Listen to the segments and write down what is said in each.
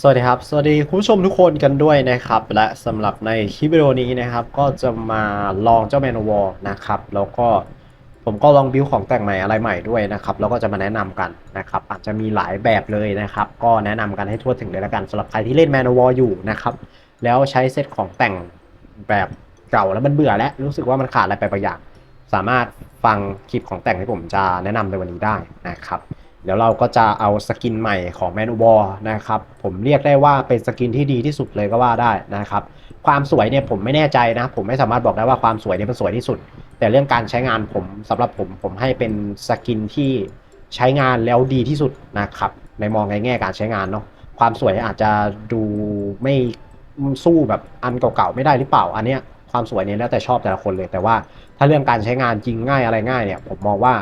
สวัสดีครับ สวัสดีคุณผู้ชมทุกคนกันด้วยนะครับ และสำหรับในคลิปวิดีโอนี้นะครับ ก็จะมาลองเจ้าแมนวอลนะครับ แล้วก็ผมก็ลองบิวของแต่งใหม่อะไรใหม่ด้วยนะครับ แล้วก็จะมาแนะนำกันนะครับ อาจจะมีหลายแบบเลยนะครับ ก็แนะนำกันให้ทั่วถึงเลยละกันสำหรับใครที่เล่นแมนวอลอยู่นะครับ แล้วใช้เซตของแต่งแบบเก่าแล้วมันเบื่อแล้วรู้สึกว่ามันขาดอะไรไปบางอย่าง สามารถฟังคลิปของแต่งที่ผมจะแนะนำในวันนี้ได้นะครับ เดี๋ยวเราก็จะเอาสกินใหม่ของแมนวอลนะครับ ผมเรียกได้ว่าเป็นสกินที่ดีที่สุดเลยก็ว่าได้นะครับ ความสวยเนี่ยผมไม่แน่ใจนะ ผมไม่สามารถบอกได้ว่าความสวยเนี่ยมันสวยที่สุด แต่เรื่องการใช้งานผมสำหรับผมผมให้เป็นสกินที่ใช้งานแล้วดีที่สุดนะครับ ในมองในแง่การใช้งานเนาะความสวยอาจจะดูไม่สู้แบบอันเก่าๆไม่ได้หรือเปล่า อันเนี้ยความสวยเนี่ยแล้วแต่ชอบแต่ละคนเลยแต่ว่าถ้าเรื่องการใช้งานจริงง่ายอะไรง่ายเนี่ยผมมองว่า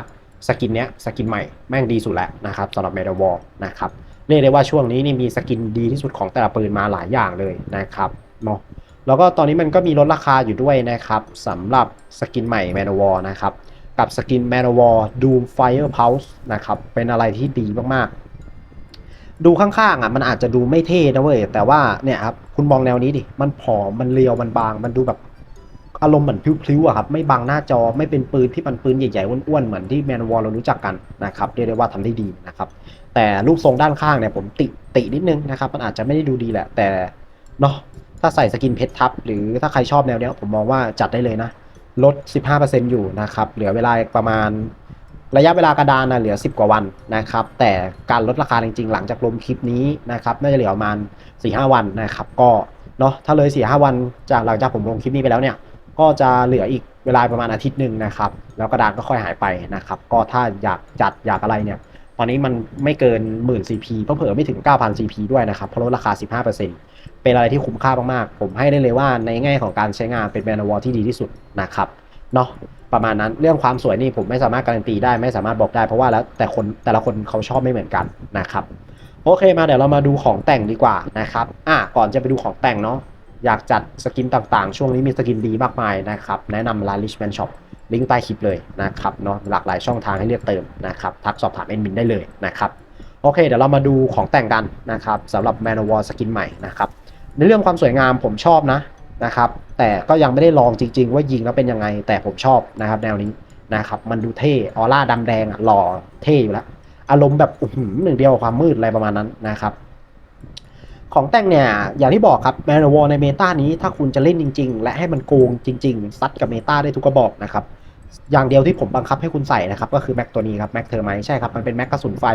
สกินเนี้ยสกินใหม่แม่งดีสุดแล้วนะครับสำหรับเมดาวอลนะครับเรียกได้ว่าช่วงนี้นี่มีสกินดีที่สุดของแต่ละปืนมาหลายอย่างเลยนะครับเนาะแล้วก็ตอนนี้มันก็มีลดราคาอยู่ด้วยนะครับสำหรับสกินใหม่แมดาวอลนะครับกับสกินแมดาวอลดูมไฟเออร์พาส์นะครับเป็นอะไรที่ดีมากๆ ดูข้างๆอะมันอาจจะดูไม่เท่นะเว้ยแต่ว่าเนี่ยครับคุณมองแนวนี้ดิ มันผอมมันเรียวมันบาง มันดูแบบ อารมณ์เหมือนพลิ้วๆอะครับไม่บังหน้าจอไม่เป็นปืนที่มันปืนใหญ่ๆอ้วนๆเหมือนที่แมนวอลเรารู้จักกันนะครับเรียกได้ว่าทำได้ดีนะครับแต่รูปทรงด้านข้างเนี่ยผมติตินิดนึงนะครับมันอาจจะไม่ได้ดูดีแหละ แต่เนาะถ้าใส่สกินเพชรทับ หรือถ้าใครชอบแนวเนี้ยผมมองว่าจัดได้เลยนะ ลด 15%อยู่นะครับเหลือเวลาประมาณระยะเวลากระดานนะเหลือ 10 กว่าวันนะครับ แต่การลดราคาจริงๆ หลังจากลงคลิปนี้นะครับน่าจะเหลือประมาณ4-5 วันนะครับ ก็เนาะถ้าเลย4-5 วันจากหลังจากผมลงคลิปนี้ไปแล้วเนี่ย ก็จะเหลืออีกเวลาประมาณอาทิตย์หนึ่งนะครับ แล้วกระดานก็ค่อยหายไปนะครับ ก็ถ้าอยากจัดอยากอะไรเนี่ย ตอนนี้มันไม่เกินหมื่น CP เพราะเผอไม่ถึง 9,000 CP ด้วยนะครับ เพราะลดราคา 15%เป็นอะไรที่คุ้มค่ามากๆ ผมให้ได้เลยว่าในแง่ของการใช้งานเป็นแมนวอลที่ดีที่สุดนะครับเนาะประมาณนั้นเรื่องความสวยนี่ผมไม่สามารถการันตีได้ไม่สามารถบอกได้เพราะว่าแล้วแต่คนแต่ละคนเขาชอบไม่เหมือนกันนะครับโอเคมาเดี๋ยวเรามาดูของแต่งดีกว่านะครับอะก่อนจะไปดูของแต่งเนาะ อยากจัดสกินต่างๆ ช่วงนี้มีสกินดีมากมายนะครับ แนะนำร้าน Richman Shop ลิงก์ใต้คลิปเลยนะครับเนาะหลากหลายช่องทางให้เลือกเติมนะครับ ทักสอบถามแอดมินได้เลยนะครับ โอเค เดี๋ยวเรามาดูของแต่งกันนะครับสำหรับ Man of War สกินใหม่นะครับ ในเรื่องความสวยงามผมชอบนะนะครับ แต่ก็ยังไม่ได้ลองจริง ๆ ว่ายิงแล้วเป็นยังไง แต่ผมชอบนะครับแนวนี้นะครับ มันดูเท่ออร่าดำแดงอะหล่อเท่อยู่แล้วอารมณ์แบบอืหนึ่งเดียวความมืดอะไรประมาณนั้นนะครับ ของแต่งเนี่ย อย่างที่บอกครับแมนวอลในเมตานี้ถ้าคุณจะเล่นจริง ๆ และให้มันโกงจริง ๆ ซัดกับเมตาได้ทุกกระบอกนะครับ อย่างเดียวที่ผมบังคับให้คุณใส่นะครับ ก็คือแม็กตัวนี้ครับแม็กเทอร์ไมใช่ครับ มันเป็นแม็กกระสุนไฟ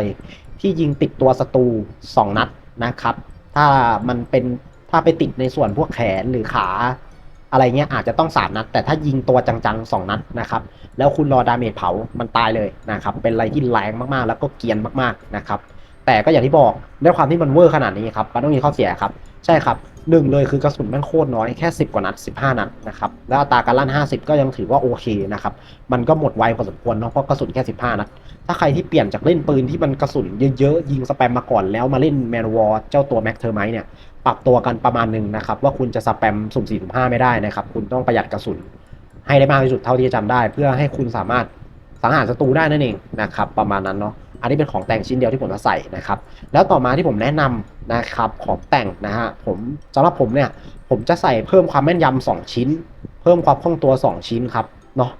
ที่ยิงติดตัวศัตรู2 นัดนะครับ ถ้ามันเป็นถ้าไปติดในส่วนพวกแขนหรือขาอะไรเงี้ยอาจจะต้อง3นัด แต่ถ้ายิงตัวจังๆ 2 นัดนะครับ แล้วคุณรอดาเมจเผามันตายเลยนะครับ เป็นอะไรที่แรงมากๆ แล้วก็เกียนมากๆนะครับ แต่ก็อย่างที่บอกด้วยความที่มันเวอร์ขนาดนี้ครับมันต้องมีข้อเสียครับ ใช่ครับหนึ่งเลยคือกระสุนแม่งโคตรน้อยแค่ 10 กว่านัด 15 นัดนะครับแล้วอัตราการลั่น 50 ก็ยังถือว่าโอเคนะครับมันก็หมดไวพอสมควรเนาะเพราะกระสุนแค่ 15 นัด ถ้าใครที่เปลี่ยนจากเล่นปืนที่มันกระสุนเยอะๆ ยิงสแปมมาก่อนแล้วมาเล่นแมนวอร์เจ้าตัวแม็กเทอร์ไมเนี่ยปรับตัวกันประมาณหนึ่งนะครับว่าคุณจะสแปมสุ่ม4สุ่ม5ไม่ได้นะครับคุณต้องประหยัดกระสุนให้ได้มากที่สุดเท่าที่จะจำได้ เพื่อให้คุณสามารถสังหารศัตรูได้นั่นเองนะครับประมาณนั้นเนาะ อันนี้เป็นของแต่งชิ้นเดียวที่ผมจะใส่นะครับ แล้วต่อมาที่ผมแนะนำนะครับของแต่งนะฮะผมสำหรับผมเนี่ยผมจะใส่เพิ่มความแม่นยำ2ชิ้น เพิ่มความคล่องตัว 2 ชิ้นครับเนาะ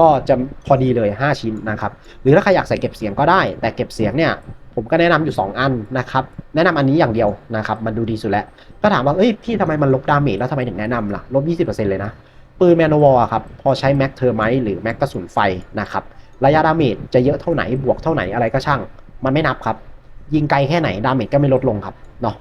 ก็จะพอดีเลย 5 ชิ้นนะครับ หรือถ้าใครอยากใส่เก็บเสียงก็ได้ แต่เก็บเสียงเนี่ยผมก็แนะนำอยู่ 2 อันนะครับ แนะนำอันนี้อย่างเดียวนะครับ มันดูดีสุดแล้ว ก็ถามว่า เอ้ย พี่ทำไมมันลบดาเมจแล้วทำไมถึงแนะนำล่ะ ลบ 20%เลยนะ ปืนแมนนวอลครับ พอใช้แม็กเทอร์ไมหรือแม็กกระสุนไฟนะครับ ระยะดาเมจจะเยอะเท่าไหนบวกเท่าไหนอะไรก็ช่าง มันไม่นับครับ ยิงไกลแค่ไหนดาเมจก็ไม่ลดลงครับเนาะ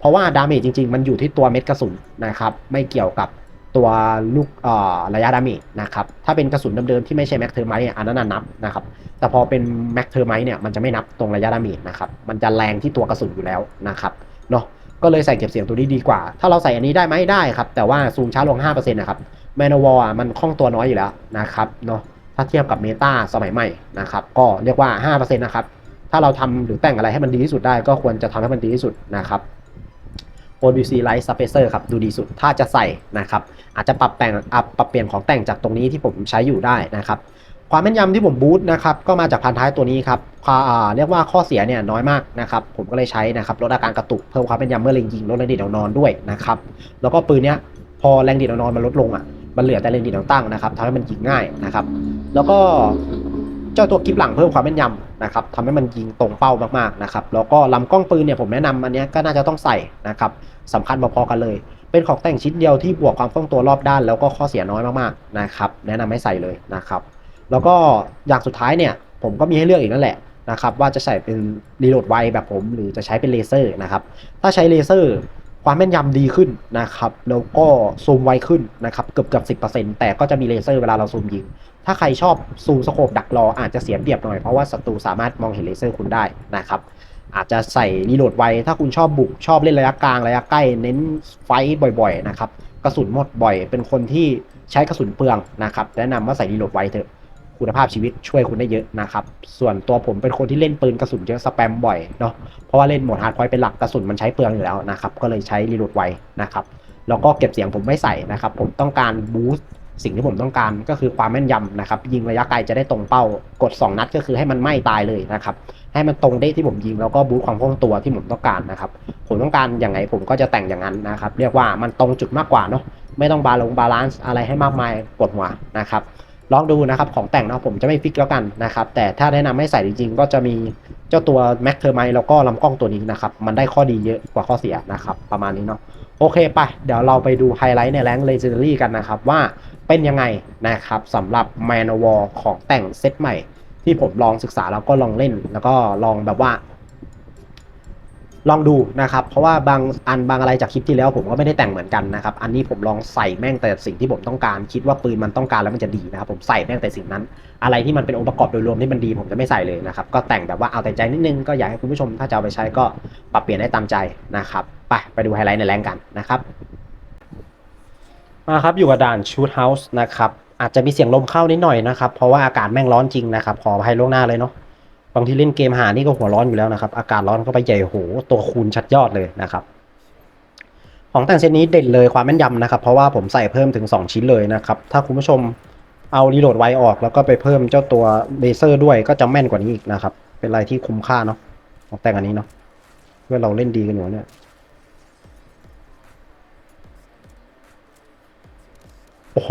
เพราะว่าดาเมจจริง ๆ มันอยู่ที่ตัวเม็ดกระสุนนะครับไม่เกี่ยวกับตัวลูกเอ่อระยะดาเมจนะครับถ้าเป็นกระสุนเดิมๆที่ไม่ใช่แม็กเทอร์ไมเนี่ยอันนั้นนับนะครับแต่พอเป็นแม็กเทอร์ไมเนี่ยมันจะไม่นับตรงระยะดาเมจนะครับมันจะแรงที่ตัวกระสุนอยู่แล้วนะครับเนาะก็เลยใส่เก็บเสียงตัวนี้ดีกว่า ถ้าเราใส่อันนี้ได้ไหมได้ครับ แต่ว่าซูมช้าลง 5%นะครับแมนวอลอะมันคล่องตัวน้อยอยู่แล้วนะครับเนาะ ถ้าเทียบกับเมตาสมัยใหม่นะครับ ก็เรียกว่า 5%นะครับ ถ้าเราทำหรือแต่งอะไรให้มันดีที่สุดได้ ก็ควรจะทำให้มันดีที่สุดนะครับ OBC Light Spacer ครับ ดูดีสุดถ้าจะใส่นะครับ อาจจะปรับแต่งอะปรับเปลี่ยนของแต่งจากตรงนี้ที่ผมใช้อยู่ได้นะครับ ความแม่นยำที่ผมบูตนะครับ ก็มาจากพันท้ายตัวนี้ครับอ่าเรียกว่าข้อเสียเนี่ยน้อยมากนะครับ ผมก็เลยใช้นะครับลดอาการกระตุกเพิ่มความแม่นยำเมื่อเล็งยิงลดแรงดีดเอานอนด้วยนะครับ แล้วก็ปืนเนี้ยพอแรงดีดเอานอนมันลดลงอะ มันเหลือแต่แรงดีดเอาตั้งนะครับทำให้มันยิงง่ายนะครับ แล้วก็เจ้าตัวกิฟหลังเพิ่มความแม่นยำนะครับทำให้มันยิงตรงเป้ามากๆนะครับแล้วก็ลำกล้องปืนเนี่ยผมแนะนำอันนี้ก็น่าจะต้องใส่นะครับสำคัญพอๆกันเลย เป็นของแต่งชิ้นเดียวที่บวกความคล่องตัวรอบด้าน แล้วก็ข้อเสียน้อยมากๆนะครับแนะนำให้ใส่เลยนะครับ แล้วก็อย่างสุดท้ายเนี่ยผมก็มีให้เลือกอีกนั่นแหละนะครับว่าจะใส่เป็นรีโหลดไวแบบผม หรือจะใช้เป็นเลเซอร์นะครับถ้าใช้เลเซอร์ ความแม่นยำดีขึ้นนะครับแล้วก็ซูมไวขึ้นนะครับเกือบเกือบสิแต่ก็จะมีเลเซอร์เวลาเราซูมยิง ถ้าใครชอบซูมสโคปดักรออาจจะเสียเปรียบหน่อย เพราะว่าศัตรูสามารถมองเห็นเลเซอร์คุณได้นะครับอาจจะใส่รีโหลดไว ถ้าคุณชอบบุกชอบเล่นระยะกลางระยะใกล้เน้นไฟต์บ่อยๆนะครับกระสุนหมดบ่อย เป็นคนที่ใช้กระสุนเปลืองนะครับแนะนำว่าใส่รีโหลดไวเถอะ คุณภาพชีวิตช่วยคุณได้เยอะนะครับ ส่วนตัวผมเป็นคนที่เล่นปืนกระสุนเยอะสแปมบ่อยเนาะเพราะว่าเล่นโหมดฮาร์ดคอยเป็นหลักกระสุนมันใช้เปลืองอยู่แล้วนะครับก็เลยใช้รีโหลดไวนะครับแล้วก็เก็บเสียงผมไม่ใส่นะครับ ผมต้องการบูสต์สิ่งที่ผมต้องการก็คือความแม่นยำนะครับ ยิงระยะไกลจะได้ตรงเป้ากด 2 นัดก็คือให้มันไหม้ตายเลยนะครับ ให้มันตรงได้ที่ผมยิงแล้วก็บูสต์ความคล่องตัวที่ผมต้องการนะครับ ผมต้องการอย่างไงผมก็จะแต่งอย่างนั้นนะครับ เรียกว่ามันตรงจุดมากกว่าเนาะไม่ต้องบาลงบาลานซ์อะไรให้มากมายปวดหัวนะครับ ลองดูนะครับของแต่งเนาะผมจะไม่ฟิกแล้วกันนะครับแต่ถ้าแนะนำให้ใส่จริงๆ ก็จะมีเจ้าตัว Mac เทอร์ไมแล้วก็ลำกล้องตัวนี้นะครับ มันได้ข้อดีเยอะกว่าข้อเสียนะครับ ประมาณนี้เนาะโอเคไป เดี๋ยวเราไปดูไฮไลท์ในแรงเลเจนดารี่กันนะครับ ว่าเป็นยังไงนะครับสำหรับ m a n w a r ของแต่งเซตใหม่ ที่ผมลองศึกษาแล้วก็ลองเล่น แล้วก็ลองแบบว่า ลองดูนะครับ เพราะว่าบางอันบางอะไรจากคลิปที่แล้วผมก็ไม่ได้แต่งเหมือนกันนะครับ อันนี้ผมลองใส่แม่งแต่สิ่งที่ผมต้องการ คิดว่าปืนมันต้องการแล้วมันจะดีนะครับ ผมใส่แม่งแต่สิ่งนั้น อะไรที่มันเป็นองค์ประกอบโดยรวมที่มันดีผมจะไม่ใส่เลยนะครับ ก็แต่งแบบว่าเอาแต่ใจนิดนึง ก็อยากให้คุณผู้ชมถ้าจะเอาไปใช้ก็ปรับเปลี่ยนได้ตามใจนะครับ ไปไปดูไฮไลท์ในแรงกันนะครับ มาครับอยู่กับด่านชูดเฮาส์นะครับ อาจจะมีเสียงลมเข้านิดหน่อยนะครับ เพราะว่าอากาศแม่งร้อนจริงนะครับ ขออภัยล่วงหน้าเลยเนาะ บางทีเล่นเกมหานี่ก็หัวร้อนอยู่แล้วนะครับ อากาศร้อนเข้าไปใหญ่โหตัวคูณชัดยอดเลยนะครับของแต่งเซตนี้เด่นเลยความแม่นยำนะครับ เพราะว่าผมใส่เพิ่มถึง 2 ชิ้นเลยนะครับ ถ้าคุณผู้ชมเอารีโหลดไวออก แล้วก็ไปเพิ่มเจ้าตัวเลเซอร์ด้วยก็จะแม่นกว่านี้อีกนะครับ เป็นอะไรที่คุ้มค่าเนาะของแต่งอันนี้เนาะเพื่อเราเล่นดีกันอยู่เนี่ยโอ้โห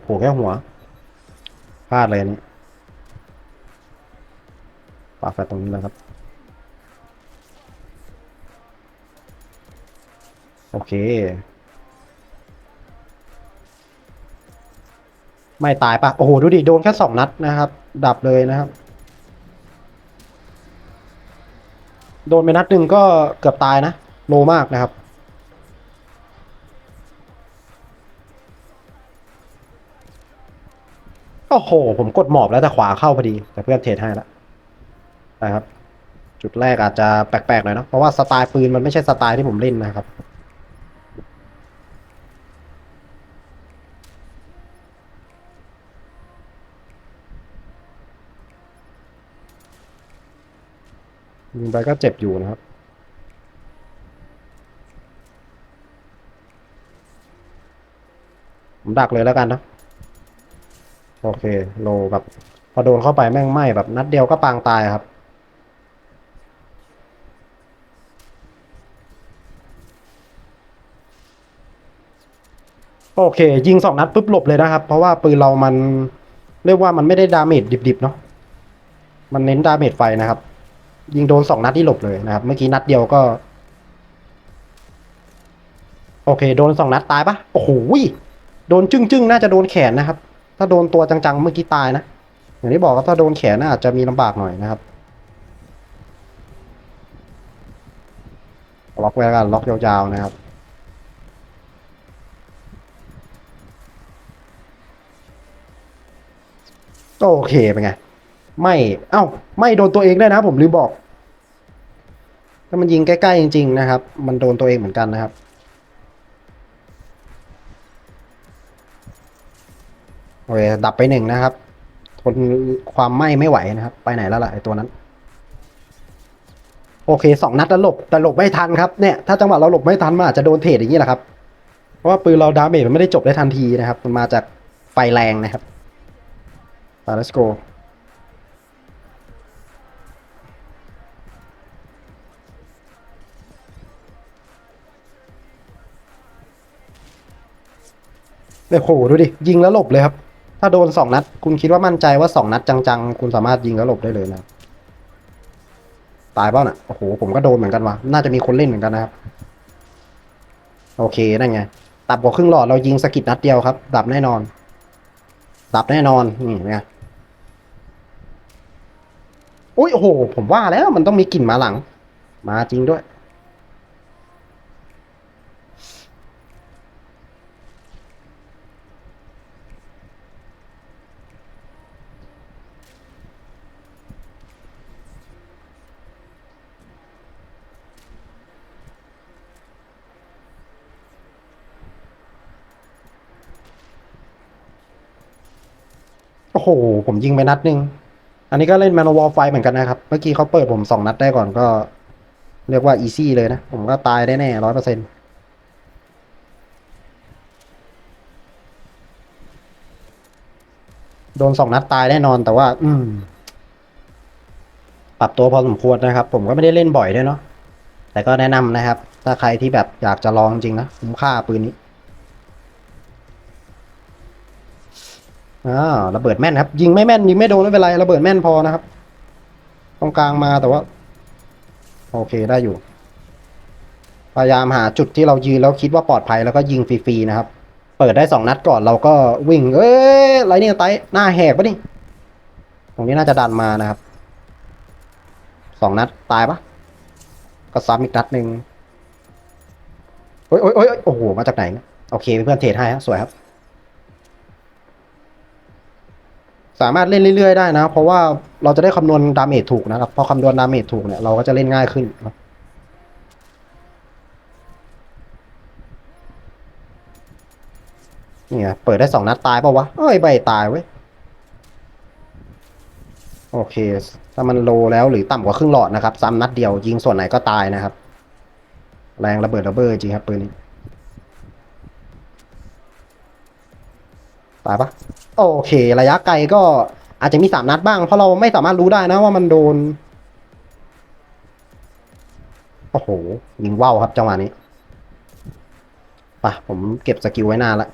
โผล่แค่หัวพลาดเลยนี่าแฟตตรงนี้แล้วครับ โอเค ไม่ตายปะโอ้โห ดูดิ โดนแค่สองนัดนะครับ ดับเลยนะครับ โดนไปนัดหนึ่งก็เกือบตายนะ โลมากนะครับโอ้โห ผมกดหมอบแล้วแต่ขวาเข้าพอดี แต่เพื่อนเทรดให้แล้ว นะครับ จุดแรกอาจจะแปลกๆหน่อยเนะเพราะว่าสไตล์ปืนมันไม่ใช่สไตล์ที่ผมเล่นนะครับยิงไปก็เจ็บอยู่นะครับ ผมดักเลยแล้วกันนะโอเค โลแบบพอโดนเข้าไปแม่งไหม้แบบนัดเดียวก็ปางตายครับ โอเค ยิงสองนัดปุ๊บหลบเลยนะครับ เพราะว่าปืนเรามันเรียกว่ามันไม่ได้ดาเมจดิบๆเนาะมันเน้นดาเมจไฟนะครับ ยิงโดนสองนัดที่หลบเลยนะครับ เมื่อกี้นัดเดียวก็ โอเค โดนสองนัดตายปะโอ้โหโดนจึ้งๆน่าจะโดนแขนนะครับ ถ้าโดนตัวจังๆเมื่อกี้ตายนะอย่างที่บอกครับถ้าโดนแขนน่าอาจจะมีลำบากหน่อยนะครับล็อกไว้แล้วกันล็อกยาวๆนะครับ โอเคเป็นไง ไม่ เอ้า ไม่โดนตัวเองด้วยนะ ผมลืมบอก ถ้ามันยิงใกล้ๆจริง ๆ นะครับ มันโดนตัวเองเหมือนกันนะครับ โอเค ดับไปหนึ่งนะครับ ทนความไหม้ไม่ไหวนะครับ ไปไหนแล้วล่ะไอตัวนั้น โอเคสองนัดแล้วหลบ แต่หลบไม่ทันครับ เนี่ย ถ้าจังหวะเราหลบไม่ทันมันอาจจะโดนเทรดอย่างนี้แหละครับ เพราะว่าปืนเราดาเมจมันไม่ได้จบได้ทันทีนะครับ มันมาจากไฟแรงนะครับ อ่า let's go โอ้โหดูดิ ยิงแล้วหลบเลยครับ ถ้าโดนสองนัด คุณคิดว่ามั่นใจว่าสองนัดจังๆ คุณสามารถยิงแล้วหลบได้เลยนะตายเปล่าน่ะโอ้โห ผมก็โดนเหมือนกันว่ะน่าจะมีคนเล่นเหมือนกันนะครับ โอเค นั่นไง ตับกว่าครึ่งหลอดเรายิงสกิดนัดเดียวครับ ดับแน่นอน ดับแน่นอน นี่ไง อุ้ยโอ้โห ผมว่าแล้วมันต้องมีกลิ่นมาหลัง มาจริงด้วย โอ้โห ผมยิงไปนัดหนึ่ง อันนี้ก็เล่นแมนวอลไฟเหมือนกันนะครับ เมื่อกี้เขาเปิดผมสองนัดได้ก่อนก็ เรียกว่าอีซี่เลยนะ ผมก็ตายได้แน่ร้อยเปอร์เซ็นโดนสองนัดตายแน่นอนแต่ว่า อืม ปรับตัวพอสมควรนะครับ ผมก็ไม่ได้เล่นบ่อยด้วยเนาะแต่ก็แนะนำนะครับ ถ้าใครที่แบบอยากจะลองจริงนะคุ้มค่าปืนนี้ อ้าระเบิดแม่นครับ ยิงไม่แม่นยิงไม่โดนไม่เป็นไรระเบิดแม่นพอนะครับ ตรงกลางมาแต่ว่า โอเคได้อยู่ พยายามหาจุดที่เรายืนแล้วคิดว่าปลอดภัยแล้วก็ยิงฟรีๆนะครับ เปิดได้สองนัดก่อนเราก็วิ่ง เอ้ยไรเนี่ยไตหน้าแหกปะนี่ ตรงนี้น่าจะดันมานะครับสองนัดตายปะก็ซ้ำอีกนัดหนึ่งโอ้ยโอ้ยโอ้ยโอ้โหมาจากไหน โอเคเพื่อนเทรดให้ครับสวยครับ สามารถเล่นเรื่อยๆได้นะ เพราะว่าเราจะได้คำนวณดาเมจถูกนะครับ พอคำนวณดาเมจถูกเนี่ยเราก็จะเล่นง่ายขึ้นครับนี่ไงเปิดได้สองนัดตายปะวะเอ้ยใบตายเว้ย โอเค ถ้ามันโลแล้วหรือต่ำกว่าครึ่งหลอดนะครับ ซ้ำนัดเดียวยิงส่วนไหนก็ตายนะครับ แรงระเบิดระเบ้อจริงครับปืนนี้ ตายปะ โอเค ระยะไกลก็อาจจะมีสามนัดบ้าง เพราะเราไม่สามารถรู้ได้นะว่ามันโดน โอ้โหยิงว่าวครับจังหวะนี้ป่ะผมเก็บสกิลไว้นานละ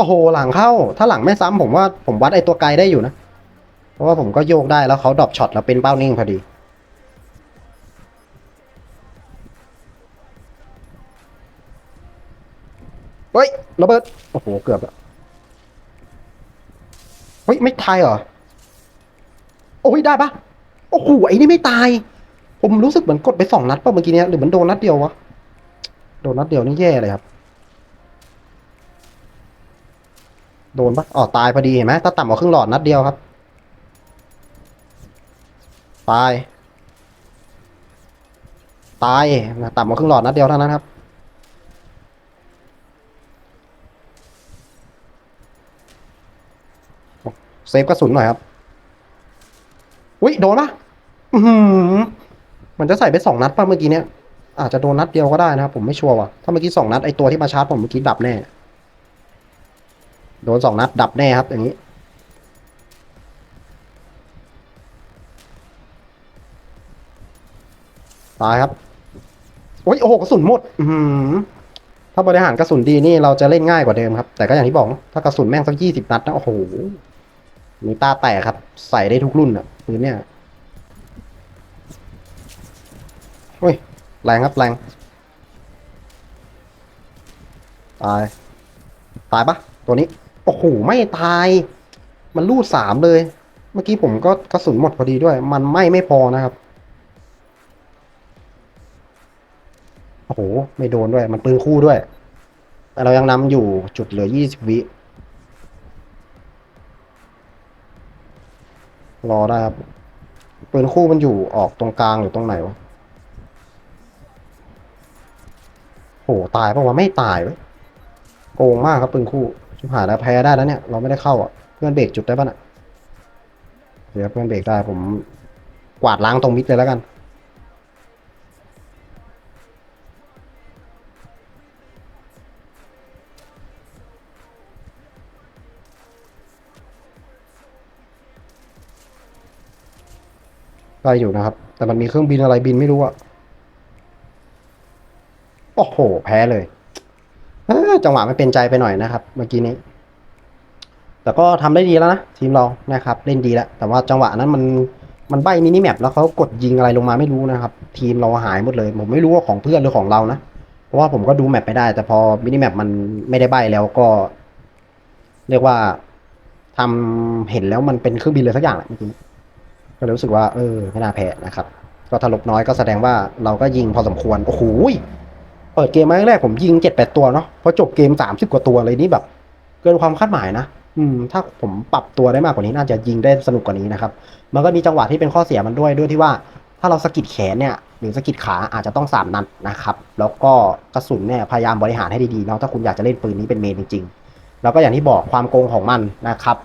โอ้โหหลังเข้า ถ้าหลังไม่ซ้ำผมว่าผมวัดไอตัวไกลได้อยู่นะ เพราะว่าผมก็โยกได้แล้วเขาดรอปช็อตแล้วเป็นเป้านิ่งพอดี เฮ้ยระเบิด โอ้โห เกือบอะเฮ้ย ไม่ตายเหรอ โอ้ย ได้ปะโอ้โหไอ้นี่ไม่ตาย ผมรู้สึกเหมือนกดไปสองนัดป่ะเมื่อกี้เนี้ยหรือเหมันโดนนัดเดียววะ โดนนัดเดียวนี่แย่เลยครับ โดนปะอ๋อตายพอดีเห็นไหมถ้าต่ำกว่าครึ่งหลอดนัดเดียวครับ ตาย ตายต่ำกว่าครึ่งหลอดนัดเดียวเท่านั้นครับ เซฟกระสุนหน่อยครับ อุ้ยโดนปะอือหือมันจะใส่ไปสองนัดป่ะเมื่อกี้เนี้ยอาจจะโดนนัดเดียวก็ได้นะครับผมไม่ชัวร์ว่ะถ้าเมื่อกี้สองนัดไอตัวที่มาชาร์จผมเมื่อกี้ดับแน่ โดนสองนัดดับแน่ครับอย่างนี้ ตายครับโอ้ยโอ้โหกระสุนหมด อือหือถ้าบริหารกระสุนดีนี่เราจะเล่นง่ายกว่าเดิมครับ แต่ก็อย่างที่บอกถ้ากระสุนแม่งสักยี่สิบนัดนะโอ้โหมีตาแตกครับ ใส่ได้ทุกรุ่นอะปืนเนี่ยเฮ้ยแรงครับแรงตาย ตายปะตัวนี้ โอ้โหไม่ตาย มันลูดสามเลย เมื่อกี้ผมก็กระสุนหมดพอดีด้วย มันไม่ไม่พอนะครับ โอ้โห ไม่โดนด้วย มันปืนคู่ด้วย แต่เรายังนำอยู่จุดเหลือยี่สิบวิรอได้ครับปืนคู่มันอยู่ออกตรงกลางหรือตรงไหนวะโหตายเพราะว่าไม่ตายเว้ยโกงมากครับปืนคู่ ชิบหายแล้วแพ้ได้แล้วเนี่ย เราไม่ได้เข้าอะ เพื่อนเบรกจุดได้ป่ะน่ะเดี๋ยวเพื่อนเบรกได้ผมกวาดล้างตรงมิดเลยแล้วกัน ได้อยู่นะครับ แต่มันมีเครื่องบินอะไรบินไม่รู้อะโอ้โห แพ้เลย จังหวะไม่เป็นใจไปหน่อยนะครับ เมื่อกี้นี้ แต่ก็ทำได้ดีแล้วนะทีมเรานะครับ เล่นดีแล้ว แต่ว่าจังหวะนั้นมันมันใบมินิแมปแล้วเขากดยิงอะไรลงมาไม่รู้นะครับ ทีมเราหายหมดเลย ผมไม่รู้ว่าของเพื่อนหรือของเรานะเพราะว่าผมก็ดูแมปไปได้ แต่พอมินิแมปมันไม่ได้ใบแล้วก็ เรียกว่าทำเห็นแล้วมันเป็นเครื่องบินเลยสักอย่างแหละเมื่อกี้ก็รู้สึกว่าเออไม่น่าแพ้นะครับ ก็ถลบน้อยก็แสดงว่าเราก็ยิงพอสมควรโอ้โห เปิดเกมมาแรกผมยิงเจ็ดแปดตัวเนาะพอจบเกมสามสิบกว่าตัวเลยนี่แบบ เกินความคาดหมายนะอืมถ้าผมปรับตัวได้มากกว่านี้น่าจะยิงได้สนุกกว่านี้นะครับ มันก็มีจังหวะที่เป็นข้อเสียมันด้วยด้วยที่ว่าถ้าเราสกิดแขนเนี่ยหรือสกิดขาอาจจะต้องสามนัดนะครับ แล้วก็กระสุนเนี่ยพยายามบริหารให้ดีๆเนาะถ้าคุณอยากจะเล่นปืนนี้เป็นเมนจริงๆ แล้วก็อย่างที่บอกความโกงของมันนะครับ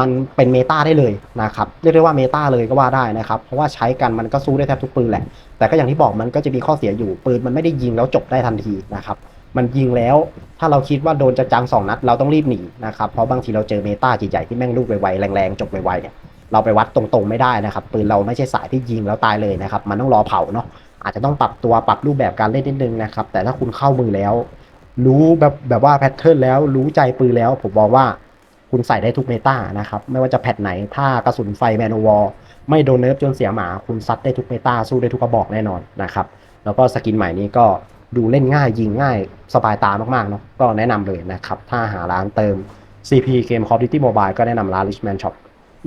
มันเป็นเมตาได้เลยนะครับเรียกได้ว่าเมตาเลยก็ว่าได้นะครับ เพราะว่าใช้กันมันก็สู้ได้แทบทุกปืนแหละ แต่ก็อย่างที่บอกมันก็จะมีข้อเสียอยู่ปืนมันไม่ได้ยิงแล้วจบได้ทันทีนะครับมันยิงแล้วถ้าเราคิดว่าโดนจะจังสองนัด เราต้องรีบหนีนะครับเพราะบางทีเราเจอเมตาใหญ่ๆที่แม่งลูกไวๆแรงๆจบไวๆเนี่ยเราไปวัดตรงๆไม่ได้นะครับปืนเราไม่ใช่สายที่ยิงแล้วตายเลยนะครับมันต้องรอเผาเนาะอาจจะต้องปรับตัวปรับรูปแบบการเล่นนิดนึงนะครับแต่ถ้าคุณเข้ามือแล้ว รู้แบบแบบว่าแพทเทิร์นแล้วรู้ใจปืนแล้ว ผมบอกว่า คุณใส่ได้ทุกเมตานะครับ ไม่ว่าจะแพทไหน ถ้ากระสุนไฟแมนวอลไม่โดนเนิร์ฟจนเสียหมา คุณซัดได้ทุกเมตาสู้ได้ทุกกระบอกแน่นอนนะครับ แล้วก็สกินใหม่นี้ก็ดูเล่นง่ายยิงง่ายสบายตามากๆเนาะก็แนะนำเลยนะครับ ถ้าหาร้านเติม CP เกม Call of Duty Mobile ก็แนะนำร้าน Richman Shop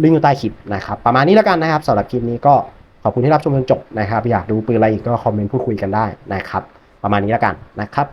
ลิงก์อยู่ใต้คลิปนะครับ ประมาณนี้แล้วกันนะครับสำหรับคลิปนี้ก็ขอบคุณที่รับชมจนจบนะครับ อยากดูปืนอะไรอีกก็คอมเมนต์พูดคุยกันได้นะครับ ประมาณนี้แล้วกันนะครับ